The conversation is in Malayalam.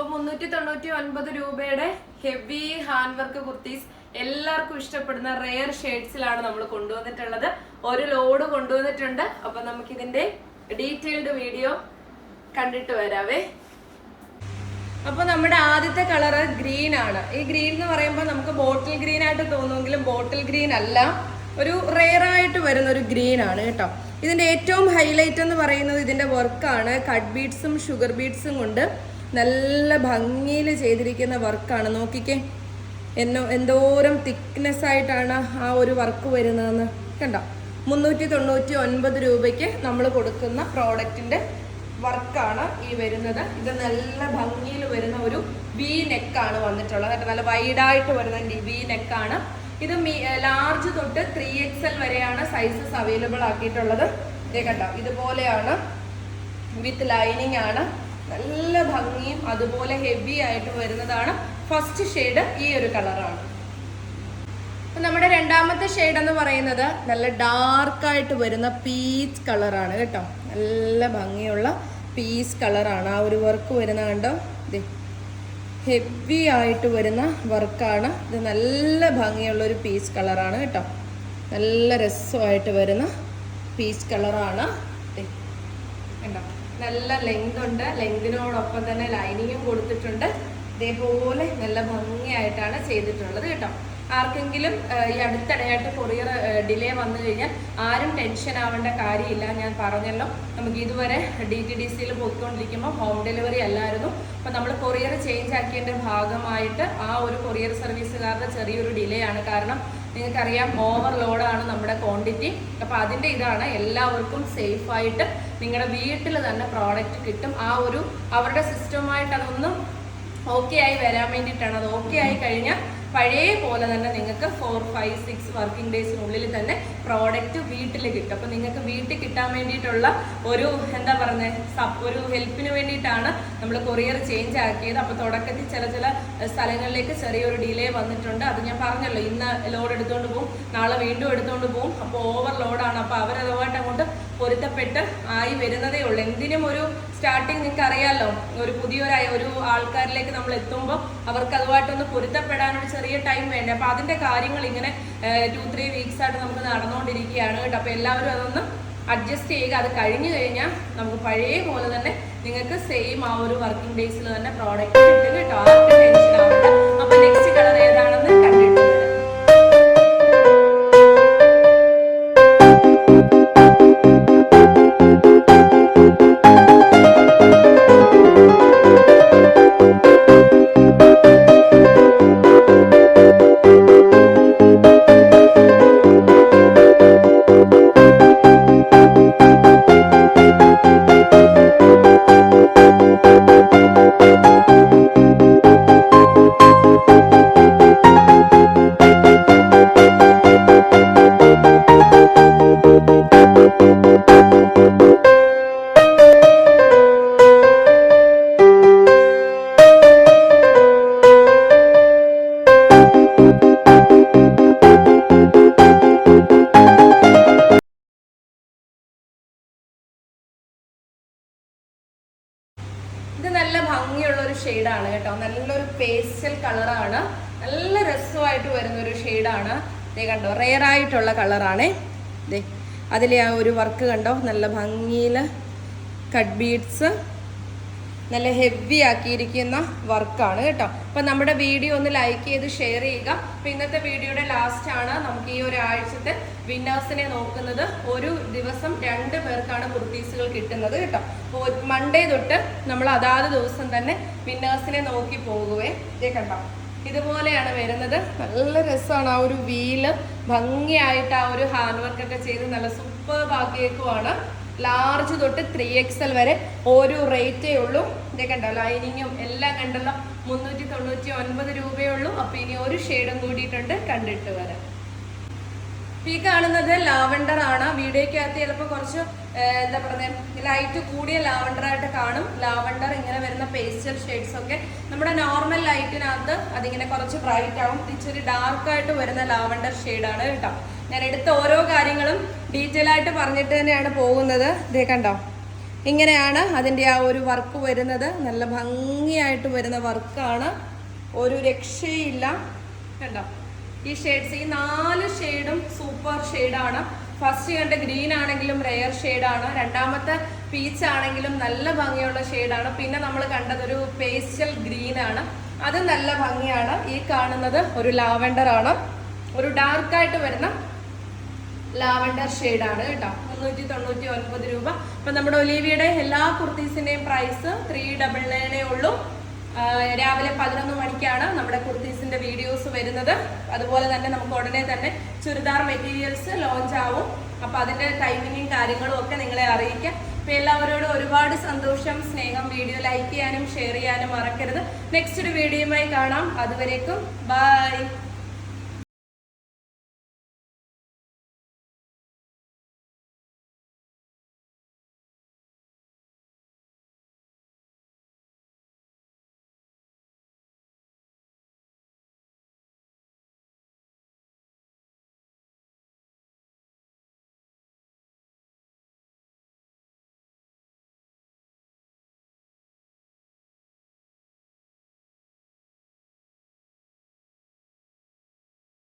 അപ്പൊ മുന്നൂറ്റി തൊണ്ണൂറ്റി ഒൻപത് രൂപയുടെ ഹെവി ഹാൻഡ് വർക്ക് കുർത്തീസ് എല്ലാവർക്കും ഇഷ്ടപ്പെടുന്ന റെയർ ഷെയ്ഡ്സിലാണ് നമ്മൾ കൊണ്ടുവന്നിട്ടുള്ളത്. ഒരു ലോഡ് കൊണ്ടുവന്നിട്ടുണ്ട്. അപ്പൊ നമുക്ക് ഇതിന്റെ ഡീറ്റെയിൽഡ് വീഡിയോ കണ്ടിട്ട് വരാവേ. അപ്പൊ നമ്മുടെ ആദ്യത്തെ കളറ് ഗ്രീൻ ആണ്. ഈ ഗ്രീൻ എന്ന് പറയുമ്പോൾ നമുക്ക് ബോട്ടിൽ ഗ്രീൻ ആയിട്ട് തോന്നുമെങ്കിലും ബോട്ടിൽ ഗ്രീൻ അല്ല. ഒരു റെയർ ആയിട്ട് വരുന്ന ഒരു ഗ്രീൻ ആണ് കേട്ടോ. ഇതിന്റെ ഏറ്റവും ഹൈലൈറ്റ് എന്ന് പറയുന്നത് ഇതിന്റെ വർക്കാണ് കട്ട് ബീഡ്സും ഷുഗർ ബീഡ്സും കൊണ്ട് നല്ല ഭംഗിയിൽ ചെയ്തിരിക്കുന്ന വർക്കാണ്. നോക്കിക്കേ. എന്നോ എന്തോരം തിക്നെസ് ആയിട്ടാണ് ആ ഒരു വർക്ക് വരുന്നതെന്ന് കണ്ടോ? മുന്നൂറ്റി തൊണ്ണൂറ്റി ഒൻപത് രൂപയ്ക്ക് നമ്മൾ കൊടുക്കുന്ന പ്രോഡക്റ്റിന്റെ വർക്കാണ് ഈ വരുന്നത്. ഇത് നല്ല ഭംഗിയിൽ വരുന്ന ഒരു വി നെക്കാണ് വന്നിട്ടുള്ളത് കേട്ടോ. നല്ല വൈഡായിട്ട് വരുന്ന വി നെക്കാണ് ഇത് മീ ലാർജ് തൊട്ട് ത്രീ എക്സ് എൽ വരെയാണ് സൈസസ് അവൈലബിൾ ആക്കിയിട്ടുള്ളത്. ഇതേ കണ്ടോ ഇതുപോലെയാണ് വിത്ത് ലൈനിങ് ആണ്. നല്ല ഭംഗിയും അതുപോലെ ഹെവി ആയിട്ട് വരുന്നതാണ് ഫസ്റ്റ് ഷെയ്ഡ് ഈ ഒരു കളറാണ് നമ്മുടെ രണ്ടാമത്തെ ഷെയ്ഡ് എന്ന് പറയുന്നത് നല്ല ഡാർക്കായിട്ട് വരുന്ന പീച്ച് കളറാണ് കേട്ടോ. നല്ല ഭംഗിയുള്ള പീച്ച് കളറാണ് ആ ഒരു വർക്ക് വരുന്ന കണ്ടോ? ഇതേ ഹെവി ആയിട്ട് വരുന്ന വർക്കാണ് ഇത് നല്ല ഭംഗിയുള്ള ഒരു പീസ് കളറാണ് കേട്ടോ. നല്ല രസമായിട്ട് വരുന്ന പീസ് കളറാണ് കണ്ടോ? നല്ല ലെങ്ത് ഉണ്ട്. ലെങ്തിനോടൊപ്പം തന്നെ ലൈനിങ്ങും കൊടുത്തിട്ടുണ്ട്. ഇതേപോലെ നല്ല ഭംഗിയായിട്ടാണ് ചെയ്തിട്ടുള്ളത് കേട്ടോ. ആർക്കെങ്കിലും ഈ അടുത്തിടെയായിട്ട് കൊറിയർ ഡിലേ വന്നു കഴിഞ്ഞാൽ ആരും ടെൻഷൻ ആവേണ്ട കാര്യമില്ല. ഞാൻ പറഞ്ഞല്ലോ. നമുക്ക് ഇതുവരെ ഡി ടി ഡി സിയിൽ പോയിക്കൊണ്ടിരിക്കുമ്പോൾ ഹോം ഡെലിവറി അല്ലായിരുന്നു. അപ്പം നമ്മൾ കൊറിയർ ചേഞ്ച് ആക്കിയതിന്റെ ഭാഗമായിട്ട് ആ ഒരു കൊറിയർ സർവീസുകാരുടെ ചെറിയൊരു ഡിലേ ആണ്. കാരണം നിങ്ങൾക്കറിയാം ഓവർലോഡാണ് നമ്മുടെ ക്വാണ്ടിറ്റി അപ്പോൾ അതിന്റെ ഇതാണ് എല്ലാവർക്കും സേഫായിട്ട് നിങ്ങളുടെ വീട്ടിൽ തന്നെ പ്രോഡക്റ്റ് കിട്ടും. ആ ഒരു അവരുടെ സിസ്റ്റമായിട്ട് അതൊന്നും ഓക്കെ ആയി വരാൻ വേണ്ടിയിട്ടാണ്. അത് ഓക്കെ ആയി കഴിഞ്ഞാൽ പഴയ പോലെ തന്നെ നിങ്ങൾക്ക് ഫോർ ഫൈവ് സിക്സ് വർക്കിംഗ് ഡേയ്സിനുള്ളിൽ തന്നെ പ്രോഡക്റ്റ് വീട്ടിൽ കിട്ടും. അപ്പം നിങ്ങൾക്ക് വീട്ടിൽ കിട്ടാൻ വേണ്ടിയിട്ടുള്ള ഒരു എന്താ പറയുന്നത് സപ്പ് ഒരു ഹെൽപ്പിന് വേണ്ടിയിട്ടാണ് നമ്മൾ കൊറിയർ ചേഞ്ച് ആക്കിയത്. അപ്പോൾ തുടക്കത്തിൽ ചില ചില സ്ഥലങ്ങളിലേക്ക് ചെറിയൊരു ഡിലേ വന്നിട്ടുണ്ട്. അത് ഞാൻ പറഞ്ഞല്ലോ ഇന്ന് ലോഡ് എടുത്തുകൊണ്ട് പോകും നാളെ വീണ്ടും എടുത്തുകൊണ്ട് പോകും അപ്പോൾ ഓവർ ലോഡാണ് അപ്പോൾ അവരതുമായിട്ട് അങ്ങോട്ട് പൊരുത്തപ്പെട്ട് ആയി വരുന്നതേ ഉള്ളൂ. എന്തിനും ഒരു സ്റ്റാർട്ടിങ് നിങ്ങൾക്ക് അറിയാമല്ലോ ഒരു പുതിയൊരു ഒരു ആൾക്കാരിലേക്ക് നമ്മൾ എത്തുമ്പോൾ അവർക്ക് അതുമായിട്ടൊന്ന് പൊരുത്തപ്പെടാനൊരു ചെറിയ ടൈം വേണ്ടേ. അപ്പോൾ അതിന്റെ കാര്യങ്ങൾ ഇങ്ങനെ ടു ത്രീ വീക്സ് ആയിട്ട് നമുക്ക് നടന്നുകൊണ്ടിരിക്കുകയാണ് കേട്ടോ. അപ്പോൾ എല്ലാവരും അതൊന്ന് അഡ്ജസ്റ്റ് ചെയ്യുക. അത് കഴിഞ്ഞു കഴിഞ്ഞാൽ നമുക്ക് പഴയ പോലെ തന്നെ നിങ്ങൾക്ക് സെയിം ആ ഒരു വർക്കിംഗ് ഡേയ്സിൽ തന്നെ പ്രോഡക്റ്റ് കിട്ടും കേട്ടോ. ഇത് നല്ല ഭംഗിയുള്ള ഒരു ഷെയ്ഡാണ് കേട്ടോ. നല്ലൊരു പേസ്റ്റൽ കളറാണ് നല്ല രസമായിട്ട് വരുന്ന ഒരു ഷെയ്ഡാണ് ഇതേ കണ്ടോ റെയർ ആയിട്ടുള്ള കളറാണേ ദേ അതിലെ ആ ഒരു വർക്ക് കണ്ടോ? നല്ല ഭംഗിയിൽ കട്ട് ബീഡ്സ് നല്ല ഹെവി ആക്കിയിരിക്കുന്ന വർക്കാണ് കേട്ടോ. അപ്പം നമ്മുടെ വീഡിയോ ഒന്ന് ലൈക്ക് ചെയ്ത് ഷെയർ ചെയ്യുക. അപ്പം ഇന്നത്തെ വീഡിയോയുടെ ലാസ്റ്റാണ് നമുക്ക് ഈ ഒരാഴ്ചത്തെ വിന്നേഴ്സിനെ നോക്കുന്നത്. ഒരു ദിവസം രണ്ട് പേർക്കാണ് കുർത്തീസുകൾ കിട്ടുന്നത് കേട്ടോ. അപ്പോൾ മൺഡേ തൊട്ട് നമ്മൾ അതാത് ദിവസം തന്നെ വിന്നേഴ്സിനെ നോക്കി പോകുവേ. ഇതേ കണ്ടോ? ഇതുപോലെയാണ് വരുന്നത്. നല്ല രസമാണ് ആ ഒരു വീൽ ഭംഗിയായിട്ട് ആ ഒരു ഹാൻഡ് വർക്ക് ഒക്കെ ചെയ്ത് നല്ല സൂപ്പർ ബാക്കിയേക്കുമാണ് ലാർജ് തൊട്ട് ത്രീ എക്സ് എൽ വരെ ഓരോ റേറ്റേ ഉള്ളൂ. ഇതേ കണ്ടോ? ലൈനിങ്ങും എല്ലാം കണ്ടല്ലോ. മുന്നൂറ്റി തൊണ്ണൂറ്റി ഒൻപത് രൂപയേ ഉള്ളൂ അപ്പൊ ഇനി ഒരു ഷെയ്ഡും കൂടിയിട്ടുണ്ട്. കണ്ടിട്ട് വരാം. ഈ കാണുന്നത് ലാവണ്ടർ ആണ് വീഡിയോക്കകത്ത് ചിലപ്പോൾ കുറച്ച് എന്താ പറയുന്നത് ലൈറ്റ് കൂടിയ ലാവണ്ടർ ആയിട്ട് കാണും. ലാവണ്ടർ ഇങ്ങനെ വരുന്ന പേസ്റ്റൽ ഷെയ്ഡ്സ് ഒക്കെ. നമ്മുടെ നോർമൽ ലൈറ്റിനകത്ത് അതിങ്ങനെ കുറച്ച് ബ്രൈറ്റ് ആവും. ഇച്ചിരി ഡാർക്ക് ആയിട്ട് വരുന്ന ലാവണ്ടർ ഷെയ്ഡാണ് കേട്ടോ. ഞാൻ എടുത്ത ഓരോ കാര്യങ്ങളും ഡീറ്റെയിൽ ആയിട്ട് പറഞ്ഞിട്ട് തന്നെയാണ് പോകുന്നത്. ഇതേ കണ്ടോ? ഇങ്ങനെയാണ് അതിന്റെ ആ ഒരു വർക്ക് വരുന്നത്. നല്ല ഭംഗിയായിട്ട് വരുന്ന വർക്കാണ്. ഒരു രക്ഷയില്ല. കണ്ടോ? ഈ ഷെയ്ഡ്സ് ഈ നാല് ഷെയ്ഡും സൂപ്പർ ഷെയ്ഡാണ് ഫസ്റ്റ് കണ്ട ഗ്രീൻ ആണെങ്കിലും റെയർ ഷെയ്ഡാണ് രണ്ടാമത്തെ പീച്ച് ആണെങ്കിലും നല്ല ഭംഗിയുള്ള ഷെയ്ഡാണ് പിന്നെ നമ്മൾ കണ്ടത് ഒരു പേസ്റ്റൽ ഗ്രീൻ ആണ്. അത് നല്ല ഭംഗിയാണ്. ഈ കാണുന്നത് ഒരു ലാവെൻഡർ ആണ്. ഒരു ഡാർക്കായിട്ട് വരുന്ന ലാവൻഡർ ആണ് കേട്ടോ. മുന്നൂറ്റി തൊണ്ണൂറ്റി ഒൻപത് രൂപ. അപ്പൊ നമ്മുടെ ഒലീവിയുടെ എല്ലാ കുർത്തീസിന്റെയും പ്രൈസ് ത്രീ ഡബിൾ നയനേ ഉള്ളൂ. രാവിലെ പതിനൊന്ന് മണിക്കാണ് നമ്മുടെ കുർത്തീസിന്റെ വീഡിയോസ് വരുന്നത്. അതുപോലെ തന്നെ നമുക്ക് ഉടനെ തന്നെ ചുരിദാർ മെറ്റീരിയൽസ് ലോഞ്ച് ആവും. അപ്പൊ അതിന്റെ ടൈമിങ്ങും കാര്യങ്ങളും ഒക്കെ നിങ്ങളെ അറിയിക്കാം. അപ്പൊ എല്ലാവരോടും ഒരുപാട് സന്തോഷം സ്നേഹം വീഡിയോ ലൈക്ക് ചെയ്യാനും ഷെയർ ചെയ്യാനും മറക്കരുത്. നെക്സ്റ്റ് ഒരു വീഡിയോയുമായി കാണാം. അതുവരേക്കും ബൈ